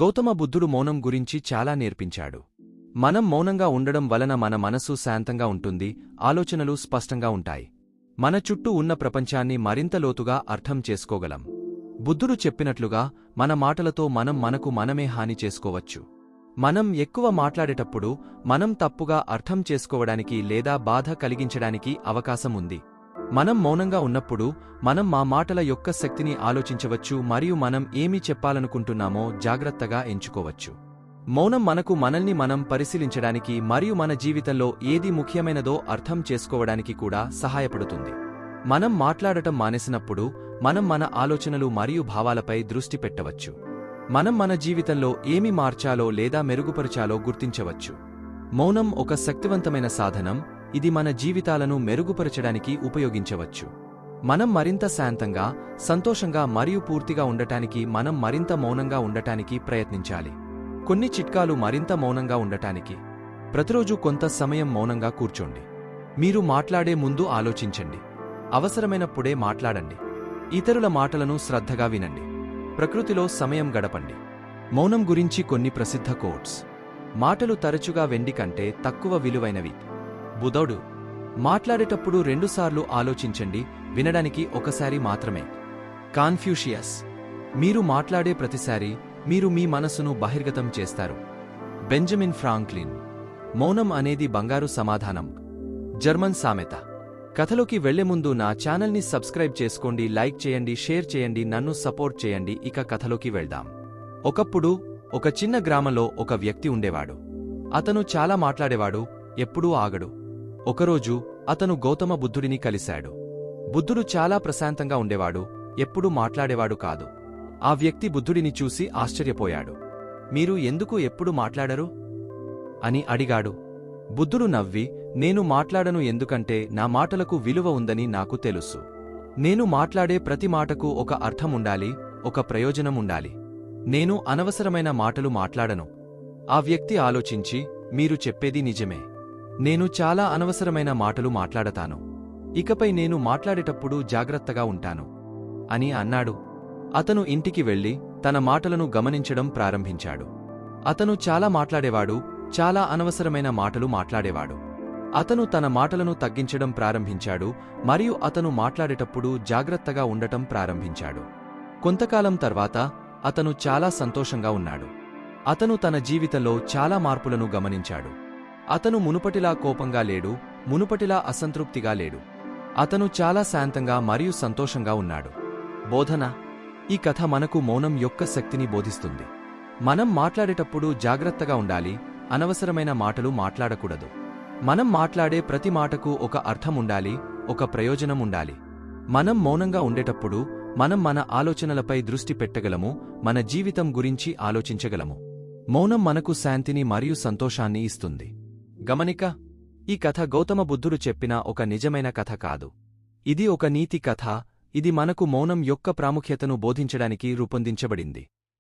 గౌతమ బుద్ధుడు మౌనం గురించి చాలా నేర్పించాడు. మనం మౌనంగా ఉండడం వలన మన మనసు శాంతంగా ఉంటుంది ఆలోచనలు స్పష్టంగా ఉంటాయి. మన చుట్టూ ఉన్న ప్రపంచాన్ని మరింత లోతుగా అర్థం చేసుకోగలం. బుద్ధుడు చెప్పినట్లుగా మన మాటలతో మనం మనకు మనమే హాని చేసుకోవచ్చు. మనం ఎక్కువ మాట్లాడేటప్పుడు మనం తప్పుగా అర్థం చేసుకోవడానికి లేదా బాధ కలిగించడానికి అవకాశం ఉంది. మనం మౌనంగా ఉన్నప్పుడు మనం మా మాటల యొక్క శక్తిని ఆలోచించవచ్చు మరియు మనం ఏమి చెప్పాలనుకుంటున్నామో జాగ్రత్తగా ఎంచుకోవచ్చు. మౌనం మనకు మనల్ని మనం పరిశీలించడానికి మరియు మన జీవితంలో ఏది ముఖ్యమైనదో అర్థం చేసుకోవడానికి కూడా సహాయపడుతుంది. మనం మాట్లాడటం మానేసినప్పుడు మనం మన ఆలోచనలు మరియు భావాలపై దృష్టి పెట్టవచ్చు. మనం మన జీవితంలో ఏమి మార్చాలో లేదా మెరుగుపరచాలో గుర్తించవచ్చు. మౌనం ఒక శక్తివంతమైన సాధనం ఇది మన జీవితాలను మెరుగుపరచడానికి ఉపయోగించవచ్చు. మనం మరింత శాంతంగా సంతోషంగా మరియు పూర్తిగా ఉండటానికి మనం మరింత మౌనంగా ఉండటానికి ప్రయత్నించాలి. కొన్ని చిట్కాలు మరింత మౌనంగా ఉండటానికి. ప్రతిరోజు కొంత సమయం మౌనంగా కూర్చోండి. మీరు మాట్లాడే ముందు ఆలోచించండి. అవసరమైనప్పుడే మాట్లాడండి. ఇతరుల మాటలను శ్రద్ధగా వినండి. ప్రకృతిలో సమయం గడపండి. మౌనం గురించి కొన్ని ప్రసిద్ధ కోట్స్. మాటలు తరచుగా వెండి కంటే తక్కువ విలువైనవి. బుధోడు. మాట్లాడేటప్పుడు రెండుసార్లు ఆలోచించండి వినడానికి ఒకసారి మాత్రమే. కాన్ఫ్యూషియస్. మీరు మాట్లాడే ప్రతిసారి మీరు మీ మనసును బహిర్గతం చేస్తారు. Benjamin Franklin. మౌనం అనేది బంగారు సమాధానం. జర్మన్ సామెత. కథలోకి వెళ్ళే ముందు నా ఛానల్ని సబ్స్క్రైబ్ చేసుకోండి లైక్ చేయండి షేర్ చేయండి నన్ను సపోర్ట్ చేయండి ఇక కథలోకి వెళ్దాం. ఒకప్పుడు ఒక చిన్న గ్రామంలో ఒక వ్యక్తి ఉండేవాడు. అతను చాలా మాట్లాడేవాడు ఎప్పుడూ ఆగడు. ఒకరోజు అతను గౌతమ బుద్ధుడిని కలిశాడు. బుద్ధుడు చాలా ప్రశాంతంగా ఉండేవాడు ఎప్పుడూ మాట్లాడేవాడు కాదు. ఆ వ్యక్తి బుద్ధుడిని చూసి ఆశ్చర్యపోయాడు. మీరు ఎందుకు ఎప్పుడు మాట్లాడరు? అని అడిగాడు. బుద్ధుడు నవ్వి నేను మాట్లాడను ఎందుకంటే నా మాటలకు విలువ ఉందని నాకు తెలుసు. నేను మాట్లాడే ప్రతి మాటకు ఒక అర్థం ఉండాలి ఒక ప్రయోజనం ఉండాలి. నేను అనవసరమైన మాటలు మాట్లాడను. ఆ వ్యక్తి ఆలోచించి మీరు చెప్పేది నిజమే. నేను చాలా అనవసరమైన మాటలు మాట్లాడతాను. ఇకపై నేను మాట్లాడేటప్పుడు జాగ్రత్తగా ఉంటాను. అని అన్నాడు. అతను ఇంటికి వెళ్ళి తన మాటలను గమనించడం ప్రారంభించాడు. అతను చాలా మాట్లాడేవాడు చాలా అనవసరమైన మాటలు మాట్లాడేవాడు. అతను తన మాటలను తగ్గించడం ప్రారంభించాడు మరియు అతను మాట్లాడేటప్పుడు జాగ్రత్తగా ఉండటం ప్రారంభించాడు. కొంతకాలం తర్వాత అతను చాలా సంతోషంగా ఉన్నాడు. అతను తన జీవితంలో చాలా మార్పులను గమనించాడు. అతను మునుపటిలా కోపంగా లేడు మునుపటిలా అసంతృప్తిగా లేడు. అతను చాలా శాంతంగా మరియు సంతోషంగా ఉన్నాడు. బోధన ఈ కథ మనకు మౌనం యొక్క శక్తిని బోధిస్తుంది. మనం మాట్లాడేటప్పుడు జాగ్రత్తగా ఉండాలి అనవసరమైన మాటలు మాట్లాడకూడదు. మనం మాట్లాడే ప్రతి మాటకు ఒక అర్థం ఉండాలి ఒక ప్రయోజనం ఉండాలి. మనం మౌనంగా ఉండేటప్పుడు మనం మన ఆలోచనలపై దృష్టి పెట్టగలము మన జీవితం గురించి ఆలోచించగలము. మౌనం మనకు శాంతిని మరియు సంతోషాన్ని ఇస్తుంది. గమనిక ఈ కథ గౌతమ బుద్ధుడు చెప్పిన ఒక నిజమైన కథ కాదు. ఇది ఒక నీతి కథ ఇది మనకు మౌనం యొక్క ప్రాముఖ్యతను బోధించడానికి రూపొందించబడింది.